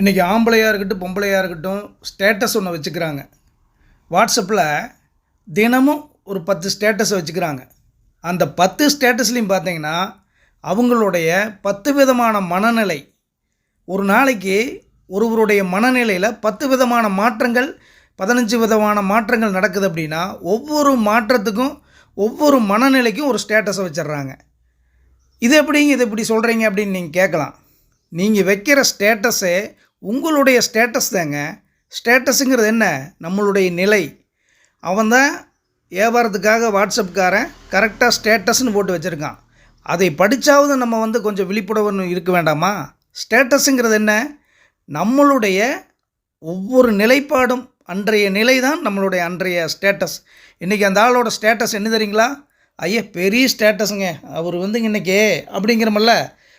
இன்றைக்கி ஆம்பளையாக இருக்கட்டும் பொம்பளையாக இருக்கட்டும் ஸ்டேட்டஸ் ஒன்று வச்சுக்கிறாங்க. வாட்ஸ்அப்பில் தினமும் ஒரு பத்து ஸ்டேட்டஸை வச்சுக்கிறாங்க. அந்த பத்து ஸ்டேட்டஸ்லையும் பார்த்தீங்கன்னா அவங்களுடைய பத்து விதமான மனநிலை. ஒரு நாளைக்கு ஒருவருடைய மனநிலையில் பத்து விதமான மாற்றங்கள் பதினஞ்சு விதமான மாற்றங்கள் நடக்குது அப்படின்னா ஒவ்வொரு மாற்றத்துக்கும் ஒவ்வொரு மனநிலைக்கும் ஒரு ஸ்டேட்டஸை வச்சிடுறாங்க. இது எப்படிங்க இது இப்படி சொல்கிறீங்க அப்படின்னு நீங்கள் கேட்கலாம். நீங்கள் வைக்கிற ஸ்டேட்டஸே உங்களுடைய ஸ்டேட்டஸ் தாங்க. ஸ்டேட்டஸுங்கிறது என்ன? நம்மளுடைய நிலை. அவன் தான் வியாபாரத்துக்காக வாட்ஸ்அப்காரன் கரெக்டாக ஸ்டேட்டஸ்னு போட்டு வச்சுருக்கான். அதை படித்தாவது நம்ம வந்து கொஞ்சம் விழிப்புணர்வு இருக்க வேண்டாமா? ஸ்டேட்டஸுங்கிறது என்ன? நம்மளுடைய ஒவ்வொரு நிலைப்பாடும் அன்றைய நிலை தான் நம்மளுடைய அன்றைய ஸ்டேட்டஸ் இன்றைக்கி அந்த ஆளோட ஸ்டேட்டஸ் என்ன தெரியுங்களா? ஐயா பெரிய ஸ்டேட்டஸுங்க அவர் வந்துங்க இன்றைக்கி அப்படிங்கிறமல்ல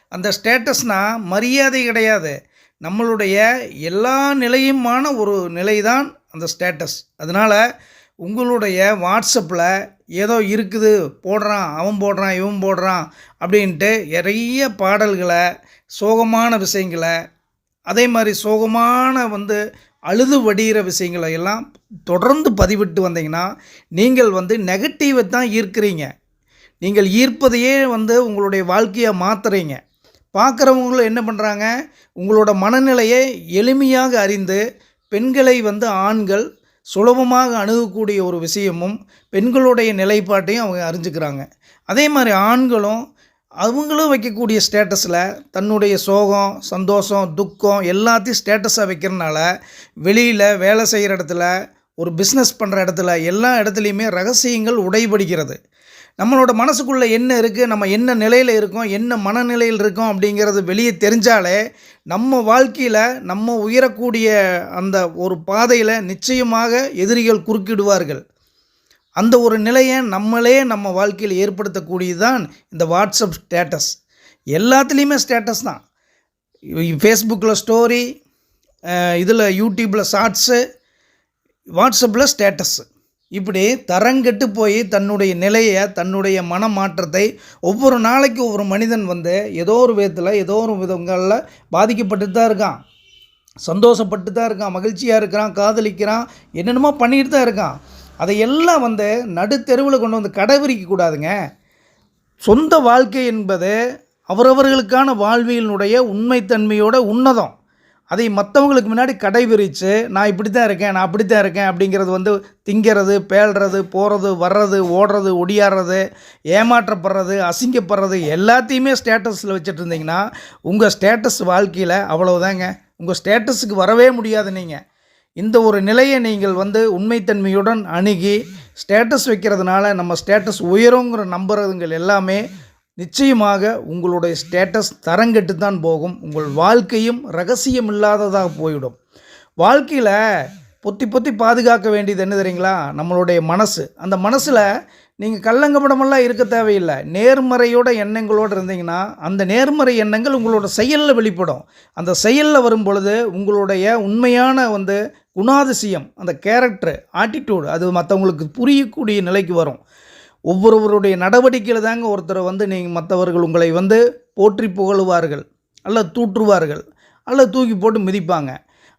அந்த ஸ்டேட்டஸ்னால் மரியாதை கிடையாது. நம்மளுடைய எல்லா நிலையுமான ஒரு நிலை தான் அந்த ஸ்டேட்டஸ் அதனால் உங்களுடைய வாட்ஸ்அப்பில் ஏதோ இருக்குது போடுறான் அவன் போடுறான் இவன் போடுறான் அப்படின்ட்டு நிறைய பாடல்களை சோகமான விஷயங்களை அதே மாதிரி சோகமான வந்து அழுது வடிகிற விஷயங்களை எல்லாம் தொடர்ந்து பதிவிட்டு வந்தீங்கன்னா நீங்கள் வந்து நெகட்டிவை தான் ஈர்க்கிறீங்க. நீங்கள் ஈர்ப்பதையே வந்து உங்களுடைய வாழ்க்கையை மாற்றுறீங்க பார்க்குறவங்களும் என்ன பண்ணுறாங்க உங்களோட மனநிலையை எளிமையாக அறிந்து பெண்களை வந்து ஆண்கள் சுலபமாக அணுகக்கூடிய ஒரு விஷயமும் பெண்களுடைய நிலைப்பாட்டையும் அவங்க அறிஞ்சுக்கிறாங்க. அதே மாதிரி ஆண்களும் அவங்களும் வைக்கக்கூடிய ஸ்டேட்டஸில் தன்னுடைய சோகம் சந்தோஷம் துக்கம் எல்லாத்தையும் ஸ்டேட்டஸாக வைக்கிறனால வெளியில் வேலை செய்கிற இடத்துல ஒரு பிஸ்னஸ் பண்ணுற இடத்துல எல்லா இடத்துலையுமே ரகசியங்கள் உடைபடுகிறது. நம்மளோட மனசுக்குள்ளே என்ன இருக்குது நம்ம என்ன நிலையில் இருக்கோம் என்ன மனநிலையில் இருக்கோம் அப்படிங்கிறது வெளியே தெரிஞ்சாலே நம்ம வாழ்க்கையில் நம்ம உயரக்கூடிய அந்த ஒரு பாதையில் நிச்சயமாக எதிரிகள் குறுக்கிடுவார்கள். அந்த ஒரு நிலையை நம்மளே நம்ம வாழ்க்கையில் ஏற்படுத்தக்கூடியது தான் இந்த வாட்ஸ்அப் ஸ்டேட்டஸ். எல்லாத்துலேயுமே ஸ்டேட்டஸ் தான். ஃபேஸ்புக்கில் ஸ்டோரி இதில் யூடியூப்பில் ஷார்ட்ஸு வாட்ஸ்அப்பில் ஸ்டேட்டஸ்ஸு இப்படி தரங்கெட்டு போய் தன்னுடைய நிலையை தன்னுடைய மன மாற்றத்தை ஒவ்வொரு நாளைக்கு ஒவ்வொரு மனிதன் வந்து ஏதோ ஒரு விதத்தில் ஏதோ ஒரு விதங்களில் பாதிக்கப்பட்டு தான் இருக்கான். சந்தோஷப்பட்டு தான் இருக்கான் மகிழ்ச்சியாக இருக்கிறான் காதலிக்கிறான் என்னென்னமோ பண்ணிட்டு தான் இருக்கான். அதையெல்லாம் வந்து நடுத்தெருவில் கொண்டு வந்து கடைபிடிக்க கூடாதுங்க. சொந்த வாழ்க்கை என்பது அவரவர்களுக்கான வாழ்வியலினுடைய உண்மைத்தன்மையோட உன்னதம். அதை மற்றவங்களுக்கு முன்னாடி கடைபிரித்து நான் இப்படி தான் இருக்கேன் நான் அப்படி தான் இருக்கேன் அப்படிங்கிறது வந்து திங்கிறது பேழ்றது போகிறது வர்றது ஓடுறது ஒடியாடுறது ஏமாற்றப்படுறது அசிங்கப்படுறது எல்லாத்தையுமே ஸ்டேட்டஸில் வச்சுட்டு இருந்தீங்கன்னா உங்கள் ஸ்டேட்டஸ் வாழ்க்கையில் அவ்வளோதாங்க உங்கள் ஸ்டேட்டஸுக்கு வரவே முடியாது நீங்கள் இந்த ஒரு நிலையை நீங்கள் வந்து உண்மைத்தன்மையுடன் அணுகி ஸ்டேட்டஸ் வைக்கிறதுனால நம்ம ஸ்டேட்டஸ் உயருங்கிற நம்புறதுங்கள் எல்லாமே நிச்சயமாக உங்களுடைய ஸ்டேட்டஸ் தரங்கெட்டு தான் போகும். உங்கள் வாழ்க்கையும் ரகசியம் இல்லாததாக போயிடும். வாழ்க்கையில் பொத்தி பொத்தி பாதுகாக்க வேண்டியது என்ன தெரியுங்களா? நம்மளுடைய மனசு. அந்த மனசில் நீங்கள் கள்ளங்கபடமெல்லாம் இருக்க தேவையில்லை. நேர்மறையோட எண்ணங்களோடு இருந்தீங்கன்னா அந்த நேர்மறை எண்ணங்கள் உங்களோட செயலில் வெளிப்படும். அந்த செயலில் வரும் பொழுது உங்களுடைய உண்மையான வந்து குணாதிசயம் அந்த கேரக்டர் ஆட்டிடியூடு அது மற்றவங்களுக்கு புரியக்கூடிய நிலைக்கு வரும். ஒவ்வொருவருடைய நடவடிக்கையில் தாங்க ஒருத்தரை வந்து நீங்கள் மற்றவர்கள் உங்களை வந்து போற்றி புகழுவார்கள் அல்ல தூற்றுவார்கள் அல்ல தூக்கி போட்டு மிதிப்பாங்க.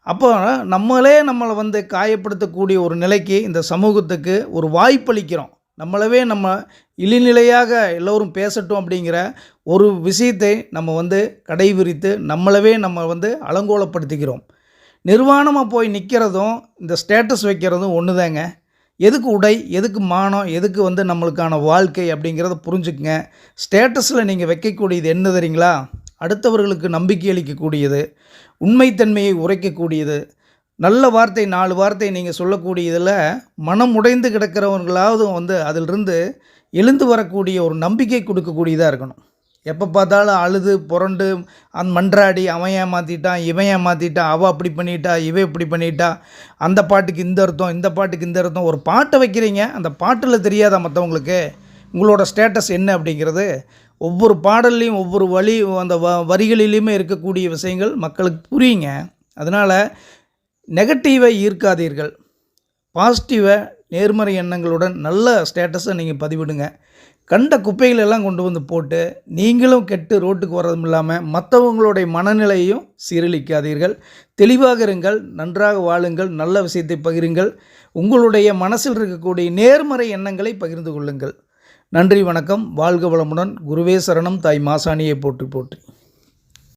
அப்போ நம்மளே நம்மளை வந்து காயப்படுத்தக்கூடிய ஒரு நிலைக்கு இந்த சமூகத்துக்கு ஒரு வாய்ப்பளிக்கிறோம். நம்மளவே நம்ம இழிநிலையாக எல்லோரும் பேசட்டும் அப்படிங்கிற ஒரு விஷயத்தை நம்ம வந்து கடைவிரித்து நம்மளவே நம்ம வந்து அலங்கோலப்படுத்திக்கிறோம். நிர்வாணமாக போய் நிற்கிறதும் இந்த ஸ்டேட்டஸ் வைக்கிறதும் ஒன்று தாங்க எதுக்கு உடை எதுக்கு மானம் எதுக்கு வந்து நம்மளுக்கான வாழ்க்கை அப்படிங்கிறத புரிஞ்சுக்குங்க. ஸ்டேட்டஸில் நீங்கள் வைக்கக்கூடியது என்ன தெரியுங்களா? அடுத்தவர்களுக்கு நம்பிக்கை அளிக்கக்கூடியது உண்மைத்தன்மையை உரைக்கக்கூடியது. நல்ல வார்த்தை நாலு வார்த்தை நீங்கள் சொல்லக்கூடியதில் மனம் உடைந்து கிடக்கிறவர்களாவது வந்து அதிலிருந்து எழுந்து வரக்கூடிய ஒரு நம்பிக்கை கொடுக்கக்கூடியதாக இருக்கணும். எப்போ பார்த்தாலும் அழுது புரண்டு அந் மன்றாடி அவன் ஏமாற்றிட்டான் இவன் ஏமாற்றிட்டான் அவள் அப்படி பண்ணிட்டா இவன் இப்படி பண்ணிட்டா. அந்த பாட்டுக்கு இந்த அர்த்தம் இந்த பாட்டுக்கு இந்த அர்த்தம். ஒரு பாட்டை வைக்கிறீங்க அந்த பாட்டில் தெரியாதா மற்றவங்களுக்கு உங்களோட ஸ்டேட்டஸ் என்ன அப்படிங்கிறது? ஒவ்வொரு பாடல்லையும் ஒவ்வொரு வழி அந்த வ வரிகளிலையுமே இருக்கக்கூடிய விஷயங்கள் மக்களுக்கு புரியுங்க. அதனால் நெகட்டிவை ஈர்க்காதீர்கள். பாசிட்டிவை நேர்மறை எண்ணங்களுடன் நல்ல ஸ்டேட்டஸை நீங்கள் பதிவிடுங்க. கண்ட குப்பைகள் எல்லாம் கொண்டு வந்து போட்டு நீங்களும் கெட்டு ரோட்டுக்கு வர்றதும் இல்லாமல் மற்றவங்களுடைய மனநிலையையும் சீரழிக்காதீர்கள். தெளிவாக இருங்கள் நன்றாக வாழுங்கள் நல்ல விஷயத்தை பகிருங்கள். உங்களுடைய மனசில் இருக்கக்கூடிய நேர்மறை எண்ணங்களை பகிர்ந்து கொள்ளுங்கள். நன்றி வணக்கம். வாழ்க வளமுடன். குருவே சரணம். தாய் மாசாணியை போற்றி போற்றி.